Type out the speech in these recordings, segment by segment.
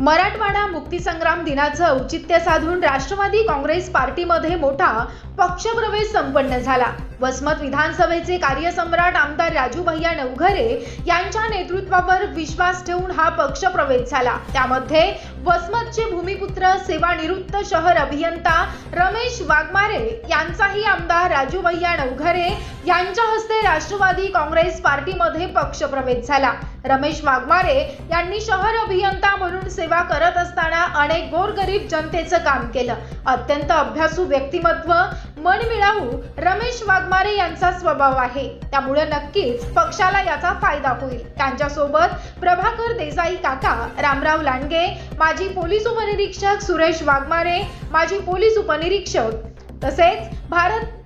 मराठवाडा मुक्तीसंग्राम दिनाचं औचित्य साधून राष्ट्रवादी काँग्रेस पार्टीमध्ये मोठा पक्षप्रवेश संपन्न झाला. वसमत विधानसभेचे कार्यसम्राट आमदार राजू भैया नवघरे यांच्या नेतृत्वावर विश्वास ठेवून हा पक्षप्रवेश झाला. त्यामध्ये वसमतचे भूमिपुत्र सेवानिवृत्त शहर अभियंता रमेश वाघमारे यांचाही आमदार राजू भैया नवघरे यांच्या हस्ते राष्ट्रवादी काँग्रेस पार्टीमध्ये पक्षप्रवेश झाला. रमेश वाघमारे यांनी शहर अभियंता म्हणून सेवा करत असताना अनेक गोरगरीब जनतेचं काम केलं. अत्यंत अभ्यासू व्यक्तिमत्व मनमिळावू रमेश वाघमारे यांचा स्वभाव आहे. त्यामुळे नक्कीच पक्षाला याचा फायदा होईल. त्यांच्यासोबत प्रभाकर देसाई काका रामराव लांडगे माजी पोलीस उपनिरीक्षक सुरेश वाघमारे माजी पोलीस उपनिरीक्षक तसेच भारत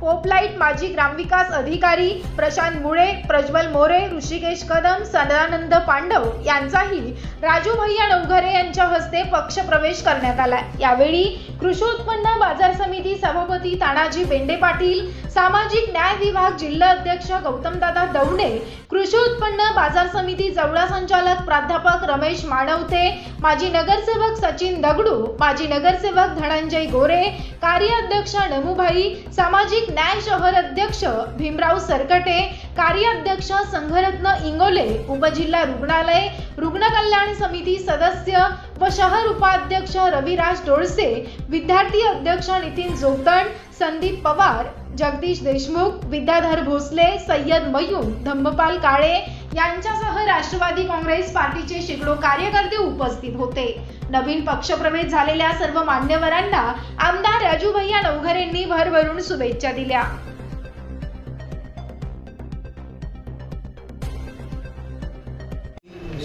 पोपलाईट माजी ग्रामविकास अधिकारी प्रशांत मुळे प्रज्वल मोरे ऋषिकेश कदम सदानंद पांडव यांचाही राजू भैया नवघरे यांच्या हस्ते पक्षप्रवेश करण्यात आला यावेळी कृषी उत्पन्न बाजार समिती सभापती तानाजी बेंडे पाटील सामाजिक न्याय विभाग जिल्हा अध्यक्ष गौतमदादा दौंडे कृषी उत्पन्न बाजार समिती जवळा संचालक प्राध्यापक रमेश मानवते माजी नगरसेवक सचिन दगडू माजी नगरसेवक धनंजय गोरे कार्याध्यक्ष नमुभाई सामाजिक न्याय शहर अध्यक्ष भीमराव सरकटे कार्याध्यक्ष संघरत्न इंगोले उपजिल्हा रुग्णालय रुग्ण कल्याण समिती सदस्य व शहर उपाध्यक्ष रविराज डोळसे विद्यार्थी अध्यक्ष नितीन जोगदण संदीप पवार जगदीश देशमुख विद्याधर भोसले सय्यद मयून धम्मपाल काळे यांच्यासह राष्ट्रवादी काँग्रेस पार्टीचे शेकडो कार्यकर्ते उपस्थित होते. नवीन पक्षप्रवेश झालेल्या सर्व मान्यवरांना आमदार राजू भैया नवघरेंनी भरभरून शुभेच्छा दिल्या.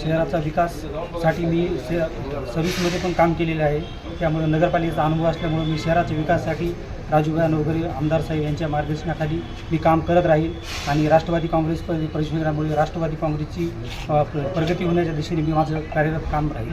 शहराचा विकाससाठी मी से सर्व्हिसमध्ये पण काम केलेलं आहे. त्यामुळे नगरपालिकेचा अनुभव असल्यामुळे मी शहराच्या विकासासाठी राजूभाई नवघरे आमदार साहेब यांच्या मार्गदर्शनाखाली मी काम करत राहील आणि राष्ट्रवादी काँग्रेस परिषदेमुळे राष्ट्रवादी काँग्रेसची प्रगती होण्याच्या दिशेने मी माझं कार्यरत काम राहील.